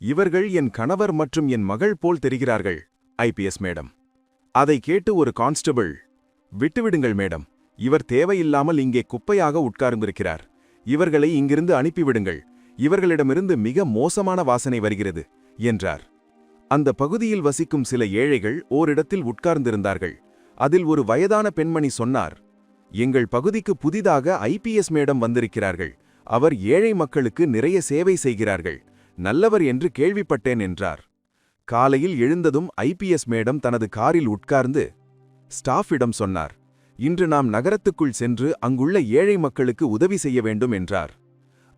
இவர்கள் என் கணவர் மற்றும் என் மகள் போல் தெரிகிறார்கள். IPS madam. அதை கேட்டு ஒரு கான்ஸ்டபிள் விட்டுவிடுங்கள் மேடம். இவர் தேவையில்லாமல் இங்கே குப்பையாக உட்கார்ந்திருக்கிறார். இவர்களை இங்கிருந்து அனுப்பிவிடுங்கள். இவர்களிடமிருந்து மிக மோசமான வாசனை வருகிறது என்றார். அந்த பகுதியில் வசிக்கும் சில ஏழைகள் ஓரிடத்தில் உட்கார்ந்திருந்தார்கள். அதில் ஒரு வயதான பெண்மணி சொன்னார் எங்கள் பகுதிக்கு புதிதாக ஐபிஎஸ் மேடம் வந்திருக்கிறார்கள். அவர் ஏழை மக்களுக்கு நிறைய சேவை செய்கிறார்கள். நல்லவர் என்று கேள்விப்பட்டேன் என்றார். காலையில் எழுந்ததும் ஐபிஎஸ் மேடம் தனது காரில் உட்கார்ந்து ஸ்டாஃபிடம் சொன்னார் இன்று நாம் நகரத்துக்குள் சென்று அங்குள்ள ஏழை மக்களுக்கு உதவி செய்ய வேண்டும் என்றார்.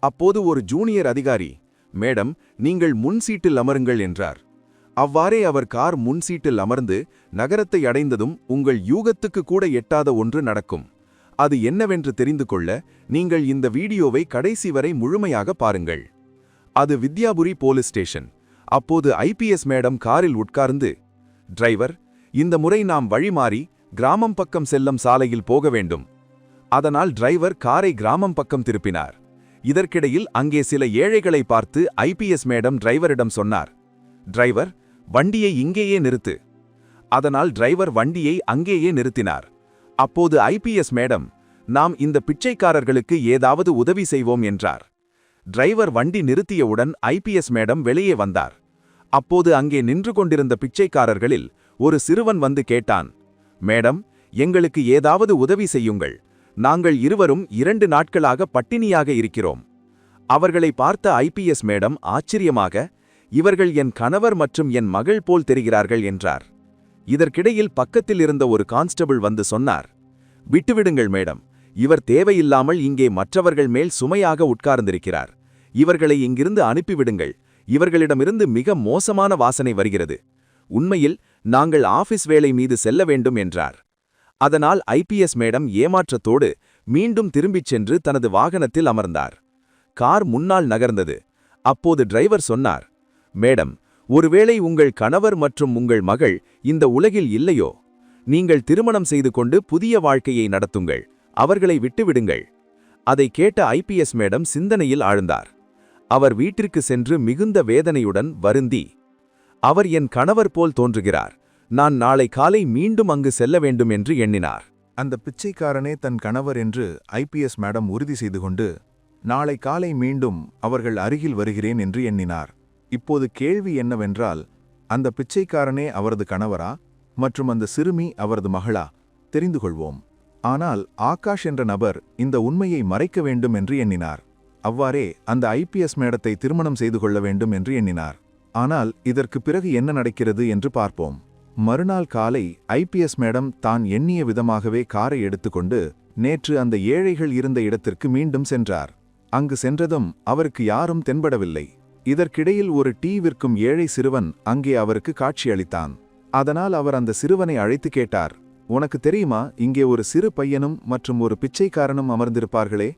அப்போது ஒரு ஜூனியர் அதிகாரி மேடம் நீங்கள் முன் சீட்டில் அமருங்கள் என்றார். அவ்வாறே அவர் கார் முன் சீட்டில் அமர்ந்து நகரத்தை அடைந்ததும் உங்கள் யூகத்துக்கு கூட எட்டாத ஒன்று நடக்கும். அது என்னவென்று தெரிந்து கொள்ள நீங்கள் இந்த வீடியோவை கடைசி வரை முழுமையாக பாருங்கள். அது வித்யாபுரி போலீஸ் ஸ்டேஷன். அப்போது ஐபிஎஸ் மேடம் காரில் உட்கார்ந்து டிரைவர் இந்த முறை நாம் வழிமாறி கிராமம் பக்கம் செல்லும் சாலையில் போக வேண்டும். அதனால் டிரைவர் காரை கிராமம் பக்கம் திருப்பினார். இதற்கிடையில் அங்கே சில ஏழைகளை பார்த்து ஐபிஎஸ் மேடம் டிரைவரிடம் சொன்னார் டிரைவர் வண்டியை இங்கேயே நிறுத்து. அதனால் டிரைவர் வண்டியை அங்கேயே நிறுத்தினார். அப்போது ஐபிஎஸ் மேடம் நாம் இந்த பிச்சைக்காரர்களுக்கு ஏதாவது உதவி செய்வோம் என்றார். டிரைவர் வண்டி நிறுத்தியவுடன் ஐபிஎஸ் மேடம் வெளியே வந்தார். அப்போது அங்கே நின்று கொண்டிருந்த பிச்சைக்காரர்களில் ஒரு சிறுவன் வந்து கேட்டான் மேடம் எங்களுக்கு ஏதாவது உதவி செய்யுங்கள். நாங்கள் இருவரும் இரண்டு நாட்களாக பட்டினியாக இருக்கிறோம். அவர்களை பார்த்த ஐபிஎஸ் மேடம் ஆச்சரியமாக இவர்கள் என் கணவர் மற்றும் என் மகள் போல் தெரிகிறார்கள் என்றார். இதற்கிடையில் பக்கத்தில் இருந்த ஒரு கான்ஸ்டபிள் வந்து சொன்னார் விட்டுவிடுங்கள் மேடம். இவர் தேவையில்லாமல் இங்கே மற்றவர்கள் மேல் சுமையாக உட்கார்ந்திருக்கிறார். இவர்களை இங்கிருந்து அனுப்பிவிடுங்கள். இவர்களிடமிருந்து மிக மோசமான வாசனை வருகிறது. உண்மையில் நாங்கள் ஆபீஸ் வேலை மீது செல்ல வேண்டும் என்றார். அதனால் ஐபிஎஸ் மேடம் ஏமாற்றத்தோடு மீண்டும் திரும்பிச் சென்று தனது வாகனத்தில் அமர்ந்தார். கார் முன்னால் நகர்ந்தது. அப்போது டிரைவர் சொன்னார் மேடம் ஒருவேளை உங்கள் கணவர் மற்றும் உங்கள் மகள் இந்த உலகில் இல்லையோ? நீங்கள் திருமணம் செய்து கொண்டு புதிய வாழ்க்கையை நடத்துங்கள். அவர்களை விட்டுவிடுங்கள். அதை கேட்ட ஐபிஎஸ் மேடம் சிந்தனையில் ஆழ்ந்தார். அவர் வீட்டிற்கு சென்று மிகுந்த வேதனையுடன் வருந்தி அவர் என் கணவர் போல் தோன்றுகிறார். நான் நாளை காலை மீண்டும் அங்கு செல்ல வேண்டும் என்று எண்ணினார். அந்த பிச்சைக்காரனே தன் கணவர் என்று ஐபிஎஸ் மேடம் உறுதி செய்து கொண்டு நாளை காலை மீண்டும் அவர்கள் அருகில் வருகிறேன் என்று எண்ணினார். இப்போது கேள்வி என்னவென்றால் அந்த பிச்சைக்காரனே அவரது கணவரா? மற்றும் அந்த சிறுமி அவரது மகளா? தெரிந்து கொள்வோம். ஆனால் ஆகாஷ் என்ற நபர் இந்த உண்மையை மறைக்க வேண்டும் என்று எண்ணினார். அவ்வாறே அந்த ஐபிஎஸ் மேடத்தை திருமணம் செய்து கொள்ள வேண்டும் என்று எண்ணினார். ஆனால் இதற்கு பிறகு என்ன நடக்கிறது என்று பார்ப்போம். மறுநாள் காலை ஐபிஎஸ் மேடம் தான் எண்ணிய விதமாகவே காரை எடுத்துக்கொண்டு நேற்று அந்த ஏழைகள் இருந்த இடத்திற்கு மீண்டும் சென்றார். அங்கு சென்றதும் அவருக்கு யாரும் தென்படவில்லை. இதற்கிடையில் ஒரு டீ விற்கும் ஏழை சிறுவன் அங்கே அவருக்கு காட்சியளித்தான் அதனால் அவர் அந்த சிறுவனை அழைத்து கேட்டார். உனக்கு தெரியுமா இங்கே ஒரு சிறு பையனும் மற்றும் ஒரு பிச்சைக்காரனும் அமர்ந்திருப்பார்களே?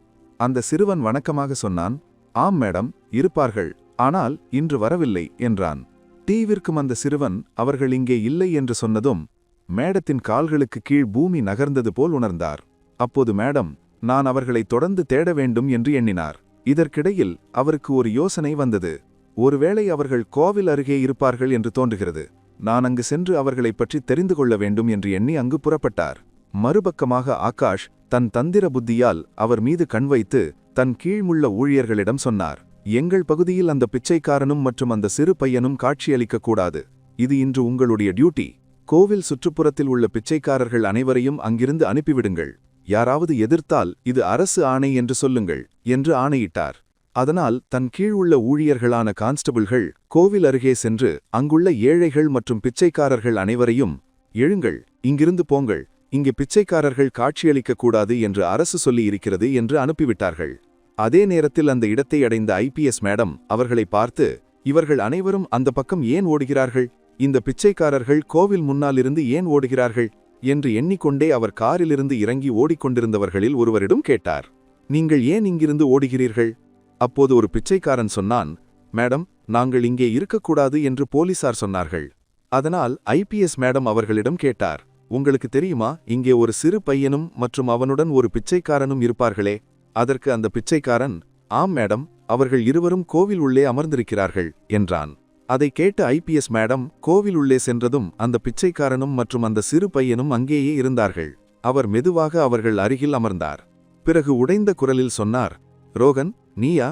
அந்த சிறுவன் வணக்கமாக சொன்னான் ஆம் மேடம் இருப்பார்கள் ஆனால் இன்று வரவில்லை என்றான். டீவிற்கும் அந்த சிறுவன் அவர்கள் இங்கே இல்லை என்று சொன்னதும் மேடத்தின் கால்களுக்கு கீழ் பூமி நகர்ந்தது போல் உணர்ந்தார். அப்போது மேடம் நான் அவர்களை தொடர்ந்து தேட வேண்டும் என்று எண்ணினார். இதற்கிடையில் அவருக்கு ஒரு யோசனை வந்தது. ஒருவேளை அவர்கள் கோவில் அருகே இருப்பார்கள் என்று தோன்றுகிறது. நான் அங்கு சென்று அவர்களைப் பற்றி தெரிந்து கொள்ள வேண்டும் என்று எண்ணி அங்கு புறப்பட்டார். மறுபக்கமாக ஆகாஷ் தன் தந்திர புத்தியால் அவர் மீது கண் வைத்து தன் கீழ்முள்ள ஊழியர்களிடம் சொன்னார் எங்கள் பகுதியில் அந்த பிச்சைக்காரனும் மற்றும் அந்த சிறு பையனும் காட்சியளிக்கக் கூடாது. இது இன்று உங்களுடைய டியூட்டி. கோவில் சுற்றுப்புறத்தில் உள்ள பிச்சைக்காரர்கள் அனைவரையும் அங்கிருந்து அனுப்பிவிடுங்கள். யாராவது எதிர்த்தால் இது அரசு ஆணை என்று சொல்லுங்கள் என்று ஆணையிட்டார். அதனால் தன் கீழ் உள்ள ஊழியர்களான கான்ஸ்டபிள்கள் கோவில் அருகே சென்று அங்குள்ள ஏழைகள் மற்றும் பிச்சைக்காரர்கள் அனைவரையும் எழுங்கள் இங்கிருந்து போங்கள் இங்கு பிச்சைக்காரர்கள் காட்சியளிக்கக் கூடாது என்று அரசு சொல்லி இருக்கிறது என்று அனுப்பிவிட்டார்கள். அதே நேரத்தில் அந்த இடத்தை அடைந்த ஐபிஎஸ் மேடம் அவர்களை பார்த்து இவர்கள் அனைவரும் அந்த பக்கம் ஏன் ஓடுகிறார்கள்? இந்த பிச்சைக்காரர்கள் கோவில் முன்னாலிருந்து ஏன் ஓடுகிறார்கள்? என்று எண்ணிக்கொண்டே அவர் காரிலிருந்து இறங்கி ஓடிக்கொண்டிருந்தவர்களில் ஒருவரிடம் கேட்டார். நீங்கள் ஏன் இங்கிருந்து ஓடுகிறீர்கள்? அப்போது ஒரு பிச்சைக்காரன் சொன்னான் மேடம் நாங்கள் இங்கே இருக்கக்கூடாது என்று போலீசார் சொன்னார்கள். அதனால் ஐபிஎஸ் மேடம் அவர்களிடம் கேட்டார் உங்களுக்கு தெரியுமா இங்கே ஒரு சிறு பையனும் மற்றும் அவனுடன் ஒரு பிச்சைக்காரனும் இருப்பார்களே. அதற்கு அந்த பிச்சைக்காரன் ஆம் மேடம் அவர்கள் இருவரும் கோவில் உள்ளே அமர்ந்திருக்கிறார்கள் என்றான். அதை கேட்ட ஐபிஎஸ் மேடம் கோவில் உள்ளே சென்றதும் அந்த பிச்சைக்காரனும் மற்றும் அந்த சிறு பையனும் அங்கேயே இருந்தார்கள். அவர் மெதுவாக அவர்கள் அருகில் அமர்ந்தார். பிறகு உடைந்த குரலில் சொன்னார் ரோகன் நீயா?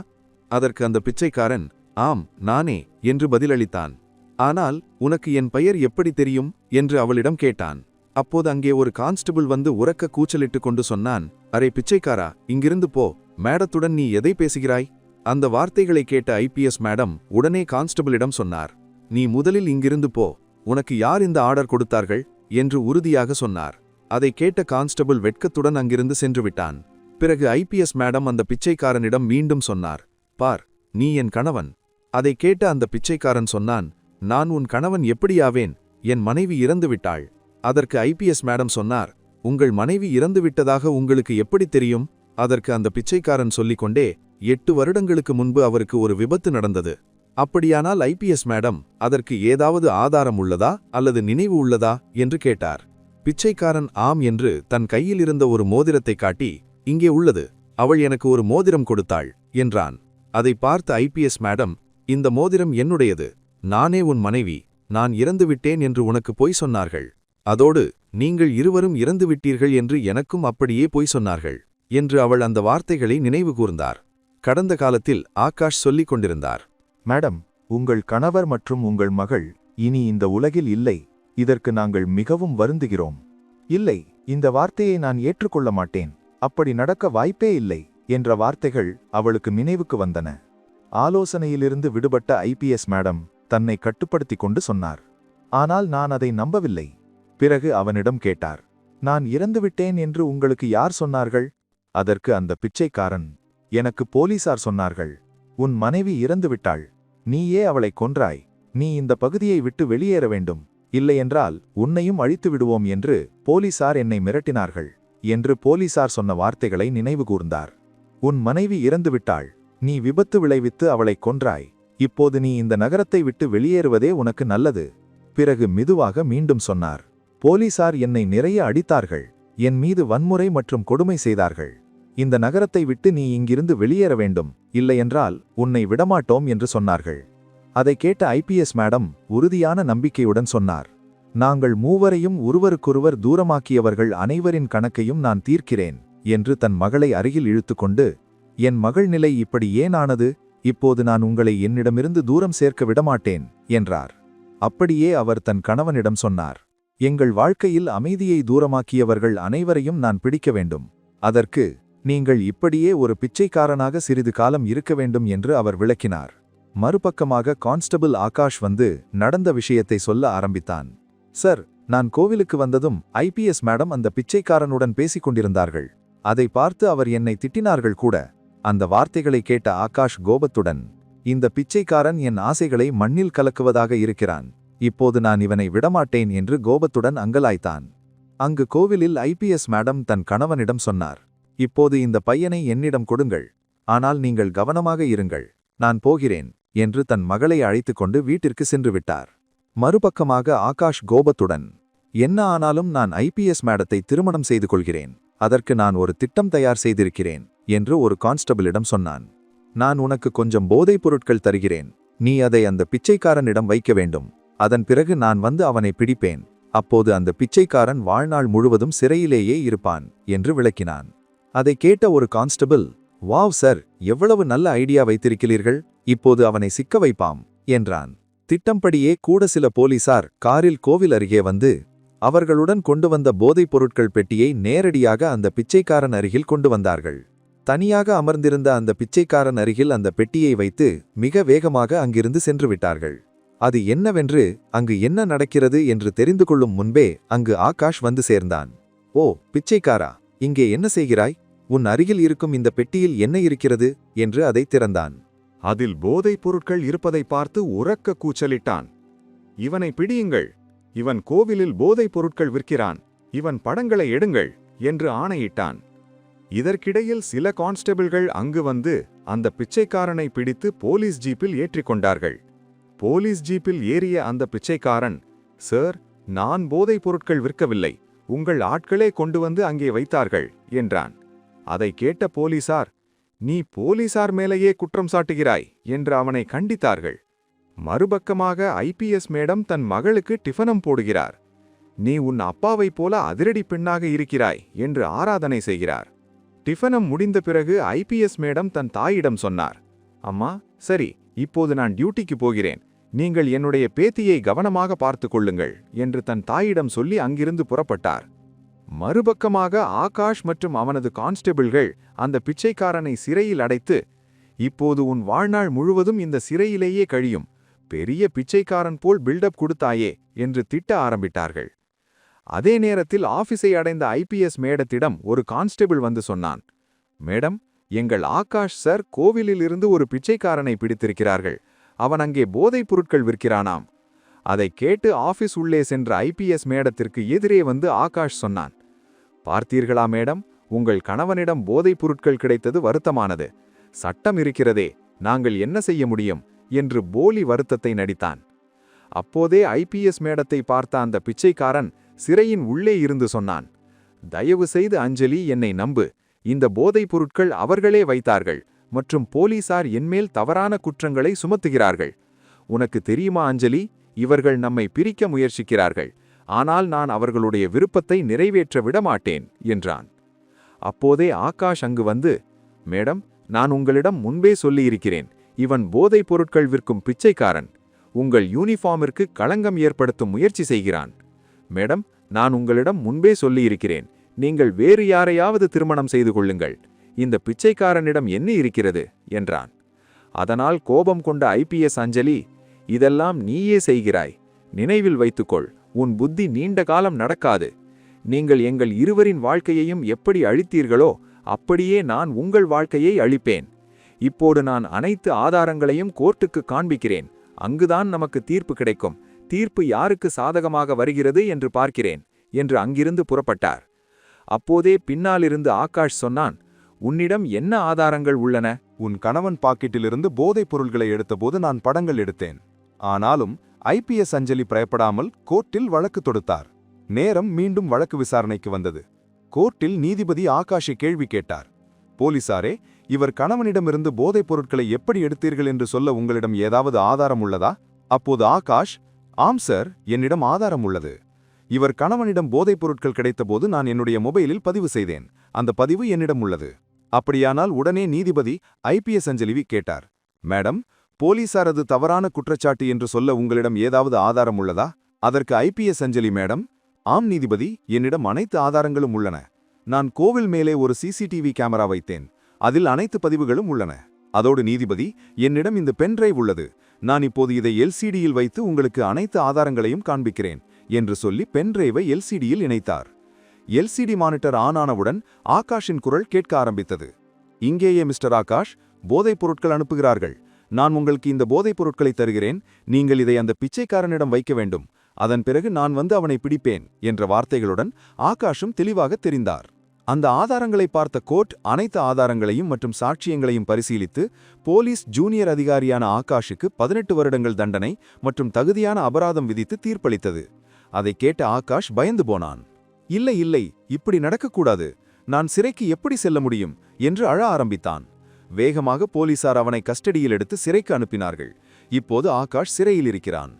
அதற்கு அந்த பிச்சைக்காரன் ஆம் நானே என்று பதிலளித்தான். ஆனால் உனக்கு என் பெயர் எப்படி தெரியும்? என்று அவளிடம் கேட்டான். அப்போது அங்கே ஒரு கான்ஸ்டபிள் வந்து உறக்க கூச்சலிட்டுக் கொண்டு சொன்னான் அரே பிச்சைக்காரா இங்கிருந்து போ மேடத்துடன் நீ எதை பேசுகிறாய்? அந்த வார்த்தைகளை கேட்ட ஐபிஎஸ் மேடம் உடனே கான்ஸ்டபிளிடம் சொன்னார் நீ முதலில் இங்கிருந்து போ உனக்கு யார் இந்த ஆர்டர் கொடுத்தார்கள்? என்று உறுதியாக சொன்னார். அதை கேட்ட கான்ஸ்டபிள் வெட்கத்துடன் அங்கிருந்து சென்று விட்டான். பிறகு ஐபிஎஸ் மேடம் அந்த பிச்சைக்காரனிடம் மீண்டும் சொன்னார் பார் நீ என் கணவன். அதை கேட்ட அந்த பிச்சைக்காரன் சொன்னான் நான் உன் கணவன் எப்படியாவேன்? என் மனைவி இறந்துவிட்டாள். அதற்கு ஐபிஎஸ் மேடம் சொன்னார் உங்கள் மனைவி இறந்து விட்டதாக உங்களுக்கு எப்படி தெரியும்? அதற்கு அந்த பிச்சைக்காரன் சொல்லிக்கொண்டே எட்டு வருடங்களுக்கு முன்பு அவருக்கு ஒரு விபத்து நடந்தது. அப்படியானால் ஐபிஎஸ் மேடம் அதற்கு ஏதாவது ஆதாரம் உள்ளதா அல்லது நினைவு உள்ளதா? என்று கேட்டார். பிச்சைக்காரன் ஆம் என்று தன் கையில் இருந்த ஒரு மோதிரத்தை காட்டி இங்கே உள்ளது. அவள் எனக்கு ஒரு மோதிரம் கொடுத்தாள் என்றான். அதை பார்த்த ஐபிஎஸ் மேடம் இந்த மோதிரம் என்னுடையது. நானே உன் மனைவி. நான் இறந்துவிட்டேன் என்று உனக்கு பொய் சொன்னார்கள். அதோடு நீங்கள் இருவரும் இறந்து விட்டீர்கள் என்று எனக்கும் அப்படியே போய் சொன்னார்கள் என்று அவள் அந்த வார்த்தைகளை நினைவு கூர்ந்தார். கடந்த காலத்தில் ஆகாஷ் சொல்லிக் கொண்டிருந்தார் மேடம் உங்கள் கணவர் மற்றும் உங்கள் மகள் இனி இந்த உலகில் இல்லை இதற்கு நாங்கள் மிகவும் வருந்துகிறோம். இல்லை இந்த வார்த்தையை நான் ஏற்றுக்கொள்ள மாட்டேன் அப்படி நடக்க வாய்ப்பே இல்லை என்ற வார்த்தைகள் அவளுக்கு நினைவுக்கு வந்தன. ஆலோசனையிலிருந்து விடுபட்ட ஐபிஎஸ் மேடம் தன்னை கட்டுப்படுத்திக் கொண்டு சொன்னார் ஆனால் நான் அதை நம்பவில்லை பிறகு அவனிடம் கேட்டார் நான் இறந்துவிட்டேன் என்று உங்களுக்கு யார் சொன்னார்கள்? அதற்கு அந்த பிச்சைக்காரன் எனக்கு போலீசார் சொன்னார்கள் உன் மனைவி இறந்துவிட்டாள் நீயே அவளை கொன்றாய் நீ இந்த பகுதியை விட்டு வெளியேற வேண்டும் இல்லையென்றால் உன்னையும் அழித்து விடுவோம் என்று போலீசார் என்னை மிரட்டினார்கள் என்று போலீசார் சொன்ன வார்த்தைகளை நினைவு கூர்ந்தார். உன் மனைவி இறந்துவிட்டாள் நீ விபத்து விளைவித்து அவளை கொன்றாய் இப்போது நீ இந்த நகரத்தை விட்டு வெளியேறுவதே உனக்கு நல்லது பிறகு மெதுவாக மீண்டும் சொன்னார். போலீசார் என்னை நிறைய அடித்தார்கள். என் மீது வன்முறை மற்றும் கொடுமை செய்தார்கள். இந்த நகரத்தை விட்டு நீ இங்கிருந்து வெளியேற வேண்டும். இல்லையென்றால் உன்னை விடமாட்டோம் என்று சொன்னார்கள். அதை கேட்ட ஐபிஎஸ் மேடம் உறுதியான நம்பிக்கையுடன் சொன்னார். நாங்கள் மூவரையும் ஒருவருக்கொருவர் தூரமாக்கியவர்கள் அனைவரின் கணக்கையும் நான் தீர்க்கிறேன் என்று தன் மகளை அருகில் இழுத்துக்கொண்டு என் மகள் நிலை இப்படி ஏன் ஆனது? இப்போது நான் உங்களை என்னிடமிருந்து தூரம் சேர்க்க விடமாட்டேன் என்றார். அப்படியே அவர் தன் கணவனிடம் சொன்னார். எங்கள் வாழ்க்கையில் அமைதியை தூரமாக்கியவர்கள் அனைவரையும் நான் பிடிக்க வேண்டும். அதற்கு நீங்கள் இப்படியே ஒரு பிச்சைக்காரனாக சிறிது காலம் இருக்க வேண்டும் என்று அவர் விளக்கினார். மறுபக்கமாக கான்ஸ்டபிள் ஆகாஷ் வந்து நடந்த விஷயத்தை சொல்ல ஆரம்பித்தான். சார் நான் கோவிலுக்கு வந்ததும் ஐபிஎஸ் மேடம் அந்த பிச்சைக்காரனுடன் பேசிக் கொண்டிருந்தார்கள். அதை பார்த்து அவர் என்னை திட்டினார்கள் கூட. அந்த வார்த்தைகளை கேட்ட ஆகாஷ் கோபத்துடன் இந்த பிச்சைக்காரன் என் ஆசைகளை மண்ணில் கலக்குவதாக இருக்கிறான். இப்போது நான் இவனை விடமாட்டேன் என்று கோபத்துடன் அங்கலாய்த்தான். அங்கு கோவிலில் ஐபிஎஸ் மேடம் தன் கணவனிடம் சொன்னார். இப்போது இந்த பையனை என்னிடம் கொடுங்கள். ஆனால் நீங்கள் கவனமாக இருங்கள். நான் போகிறேன் என்று தன் மகளை அழைத்துக் கொண்டு வீட்டிற்கு சென்று விட்டார் மறுபக்கமாக ஆகாஷ் கோபத்துடன் என்ன ஆனாலும் நான் ஐபிஎஸ் மேடத்தை திருமணம் செய்து கொள்கிறேன். அதற்கு நான் ஒரு திட்டம் தயார் செய்திருக்கிறேன் என்று ஒரு கான்ஸ்டபிளிடம் சொன்னான். நான் உனக்கு கொஞ்சம் போதைப் பொருட்கள் தருகிறேன். நீ அதை அந்த பிச்சைக்காரனிடம் வைக்க வேண்டும். அதன் பிறகு நான் வந்து அவனை பிடிப்பேன். அப்போது அந்த பிச்சைக்காரன் வாழ்நாள் முழுவதும் சிறையிலேயே இருப்பான் என்று விளக்கினான். அதை கேட்ட ஒரு கான்ஸ்டபிள் வாவ் சார் எவ்வளவு நல்ல ஐடியா வைத்திருக்கிறீர்கள். இப்போது அவனை சிக்க வைப்பாம் என்றான். திட்டம்படியே கூட சில போலீசார் காரில் கோவில் அருகே வந்து அவர்களுடன் கொண்டு வந்த போதைப் பொருட்கள் பெட்டியை நேரடியாக அந்த பிச்சைக்காரன் அருகில் கொண்டு வந்தார்கள். தனியாக அமர்ந்திருந்த அந்த பிச்சைக்காரன் அருகில் அந்த பெட்டியை வைத்து மிக வேகமாக அங்கிருந்து சென்று விட்டார்கள். அது என்னவென்று அங்கு என்ன நடக்கிறது என்று தெரிந்து கொள்ளும் முன்பே அங்கு ஆகாஷ் வந்து சேர்ந்தான். ஓ பிச்சைக்காரா இங்கே என்ன செய்கிறாய்? உன் அருகில் இருக்கும் இந்த பெட்டியில் என்ன இருக்கிறது? என்று அதை திறந்தான். அதில் போதைப் பொருட்கள் இருப்பதை பார்த்து உறக்க கூச்சலிட்டான். இவனை பிடியுங்கள். இவன் கோவிலில் போதைப் பொருட்கள் விற்கிறான். இவன் படங்களை எடுங்கள் என்று ஆணையிட்டான். இதற்கிடையில் சில கான்ஸ்டபிள்கள் அங்கு வந்து அந்த பிச்சைக்காரனை பிடித்து போலீஸ் ஜீப்பில் ஏற்றிக்கொண்டார்கள். போலீஸ் ஜீப்பில் ஏறிய அந்த பிச்சைக்காரன் சார் நான் போதைப் பொருட்கள் விற்கவில்லை. உங்கள் ஆட்களே கொண்டு வந்து அங்கே வைத்தார்கள் என்றான். அதை கேட்ட போலீசார் நீ போலீசார் மேலேயே குற்றம் சாட்டுகிறாய் என்று அவனை கண்டித்தார்கள். மறுபக்கமாக ஐபிஎஸ் மேடம் தன் மகளுக்கு டிஃபனம் போடுகிறார். நீ உன் அப்பாவைப் போல அதிரடி பெண்ணாக இருக்கிறாய் என்று ஆராதனை செய்கிறார். டிஃபனம் முடிந்த பிறகு ஐபிஎஸ் மேடம் தன் தாயிடம் சொன்னார் அம்மா சரி இப்போது நான் டியூட்டிக்கு போகிறேன். நீங்கள் என்னுடைய பேத்தியை கவனமாக பார்த்துக் கொள்ளுங்கள் என்று தன் தாயிடம் சொல்லி அங்கிருந்து புறப்பட்டார். மறுபக்கமாக ஆகாஷ் மற்றும் அவனது கான்ஸ்டபிள்கள் அந்த பிச்சைக்காரனை சிறையில் அடைத்து இப்போது உன் வாழ்நாள் முழுவதும் இந்த சிறையிலேயே கழியும். பெரிய பிச்சைக்காரன் போல் பில்டப் கொடுத்தாயே என்று திட்ட ஆரம்பித்தார்கள். அதே நேரத்தில் ஆபீஸை அடைந்த ஐபிஎஸ் மேடத்திடம் ஒரு கான்ஸ்டபிள் வந்து சொன்னான். மேடம் எங்கள் ஆகாஷ் சார் கோவிலிலிருந்து ஒரு பிச்சைக்காரனை பிடித்திருக்கிறார்கள். அவன் அங்கே போதைப் பொருட்கள் விற்கிறானாம். அதை கேட்டு ஆபீஸ் உள்ளே சென்ற ஐபிஎஸ் மேடத்திற்கு எதிரே வந்து ஆகாஷ் சொன்னான் பார்த்தீர்களா மேடம் உங்கள் கணவனிடம் போதைப் பொருட்கள் கிடைத்தது வருத்தமானது. சட்டம் இருக்கிறதே நாங்கள் என்ன செய்ய முடியும்? என்று போலி வருத்தத்தை நடித்தான். அப்போதே ஐபிஎஸ் மேடத்தை பார்த்த அந்த பிச்சைக்காரன் சிறையின் உள்ளே இருந்து சொன்னான் தயவு செய்து அஞ்சலி என்னை நம்பு. இந்த போதைப் பொருட்கள் அவர்களே வைத்தார்கள். மற்றும் போலீசார் என்மேல் தவறான குற்றங்களை சுமத்துகிறார்கள். உனக்கு தெரியுமா அஞ்சலி? இவர்கள் நம்மை பிரிக்க முயற்சிக்கிறார்கள். ஆனால் நான் அவர்களுடைய விருப்பத்தை நிறைவேற்ற விடமாட்டேன் என்றான். அப்போதே ஆகாஷ் அங்கு வந்து மேடம் நான் உங்களிடம் முன்பே சொல்லியிருக்கிறேன். இவன் போதைப் பொருட்கள் விற்கும் பிச்சைக்காரன். உங்கள் யூனிஃபார்மிற்கு களங்கம் ஏற்படுத்தும் முயற்சி செய்கிறான். மேடம் நான் உங்களிடம் முன்பே சொல்லியிருக்கிறேன். நீங்கள் வேறு யாரையாவது திருமணம் செய்து கொள்ளுங்கள். இந்த பிச்சைக்காரனிடம் என்ன இருக்கிறது? என்றான். அதனால் கோபம் கொண்ட ஐபிஎஸ் அஞ்சலி இதெல்லாம் நீயே செய்கிறாய். நினைவில் வைத்துக்கொள் உன் புத்தி நீண்ட காலம் நடக்காது. நீங்கள் எங்கள் இருவரின் வாழ்க்கையையும் எப்படி அழித்தீர்களோ அப்படியே நான் உங்கள் வாழ்க்கையை அழிப்பேன். இப்போது நான் அனைத்து ஆதாரங்களையும் கோர்ட்டுக்கு காண்பிக்கிறேன். அங்குதான் நமக்கு தீர்ப்பு கிடைக்கும். தீர்ப்பு யாருக்கு சாதகமாக வருகிறது என்று பார்க்கிறேன் என்று அங்கிருந்து புறப்பட்டார். அப்போதே பின்னாலிருந்து ஆகாஷ் சொன்னான் உன்னிடம் என்ன ஆதாரங்கள் உள்ளன? உன் கணவன் பாக்கெட்டிலிருந்து போதைப் பொருள்களை எடுத்தபோது நான் படங்கள் எடுத்தேன். ஆனாலும் ஐபிஎஸ் அஞ்சலி பயப்படாமல் கோர்ட்டில் வழக்கு தொடுத்தார். நேரம் மீண்டும் வழக்கு விசாரணைக்கு வந்தது. கோர்ட்டில் நீதிபதி ஆகாஷை கேள்வி கேட்டார். போலீசாரே இவர் கணவனிடமிருந்து போதைப் பொருட்களை எப்படி எடுத்தீர்கள் என்று சொல்ல உங்களிடம் ஏதாவது ஆதாரம் உள்ளதா? அப்போது ஆகாஷ் ஆம் சார் என்னிடம் ஆதாரம் உள்ளது. இவர் கணவனிடம் போதைப் பொருட்கள் கிடைத்தபோது நான் என்னுடைய மொபைலில் பதிவு செய்தேன். அந்த பதிவு என்னிடம் உள்ளது. அப்படியானால் உடனே நீதிபதி ஐபிஎஸ் அஞ்சலிவி கேட்டார். மேடம் போலீசாரது தவறான குற்றச்சாட்டு என்று சொல்ல உங்களிடம் ஏதாவது ஆதாரம் உள்ளதா? அதற்கு ஐபிஎஸ் அஞ்சலி மேடம். ஆம் நீதிபதி. என்னிடம் அனைத்து ஆதாரங்களும் உள்ளன. நான் கோவில் மேலே ஒரு சிசிடிவி கேமரா வைத்தேன். அதில் அனைத்து பதிவுகளும் உள்ளன. அதோடு நீதிபதி என்னிடம் இந்த பென்டிரைவ் உள்ளது. நான் இப்போது இதை எல்சிடியில் வைத்து உங்களுக்கு அனைத்து ஆதாரங்களையும் காண்பிக்கிறேன் என்று சொல்லி பென்டிரைவை எல்சிடியில் இணைத்தார். எல்சிடி மானிட்டர் ஆன் ஆனவுடன் ஆகாஷின் குரல் கேட்க ஆரம்பித்தது. இங்கேயே மிஸ்டர் ஆகாஷ் போதைப் பொருட்கள் அனுப்புகிறார்கள். நான் உங்களுக்கு இந்த போதைப் பொருட்களை தருகிறேன். நீங்கள் இதை அந்த பிச்சைக்காரனிடம் வைக்க வேண்டும். அதன் பிறகு நான் வந்து அவனை பிடிப்பேன் என்ற வார்த்தைகளுடன் ஆகாஷும் தெளிவாக தெரிந்தார். அந்த ஆதாரங்களை பார்த்த கோர்ட் அனைத்து ஆதாரங்களையும் மற்றும் சாட்சியங்களையும் பரிசீலித்து போலீஸ் ஜூனியர் அதிகாரியான ஆகாஷுக்கு பதினெட்டு வருடங்கள் தண்டனை மற்றும் தகுதியான அபராதம் விதித்து தீர்ப்பளித்தது. அதை கேட்ட ஆகாஷ் பயந்து போனான். இல்லை இல்லை இப்படி நடக்கக்கூடாது. நான் சிறைக்கு எப்படி செல்ல முடியும்? என்று அழ ஆரம்பித்தான். வேகமாக போலீசார் அவனை கஸ்டடியில் எடுத்து சிறைக்கு அனுப்பினார்கள். இப்போது ஆகாஷ் சிறையில் இருக்கிறான்.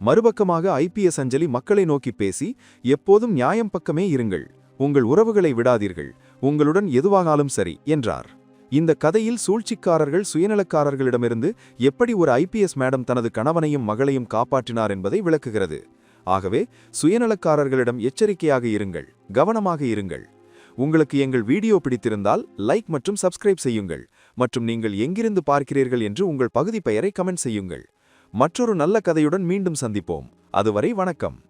மறுபக்கமாக ஐபிஎஸ் அஞ்சலி மக்களை நோக்கி பேசி எப்போதும் நியாயம் பக்கமே இருங்கள். உங்கள் உறவுகளை விடாதீர்கள். உங்களுடன் எதுவாகாலும் சரி என்றார். இந்த கதையில் சூழ்ச்சிக்காரர்கள் சுயநலக்காரர்களிடமிருந்து எப்படி ஒரு ஐபிஎஸ் மேடம் தனது கணவனையும் மகளையும் காப்பாற்றினார் என்பதை விளக்குகிறது. ஆகவே சுயநலக்காரர்களிடம் எச்சரிக்கையாக இருங்கள் கவனமாக இருங்கள். உங்களுக்கு எங்கள் வீடியோ பிடித்திருந்தால் லைக் மற்றும் சப்ஸ்கிரைப் செய்யுங்கள் மற்றும் நீங்கள் எங்கிருந்து பார்க்கிறீர்கள் என்று உங்கள் பகுதி பெயரை கமெண்ட் செய்யுங்கள். மற்றொரு நல்ல கதையுடன் மீண்டும் சந்திப்போம். அதுவரை வணக்கம்.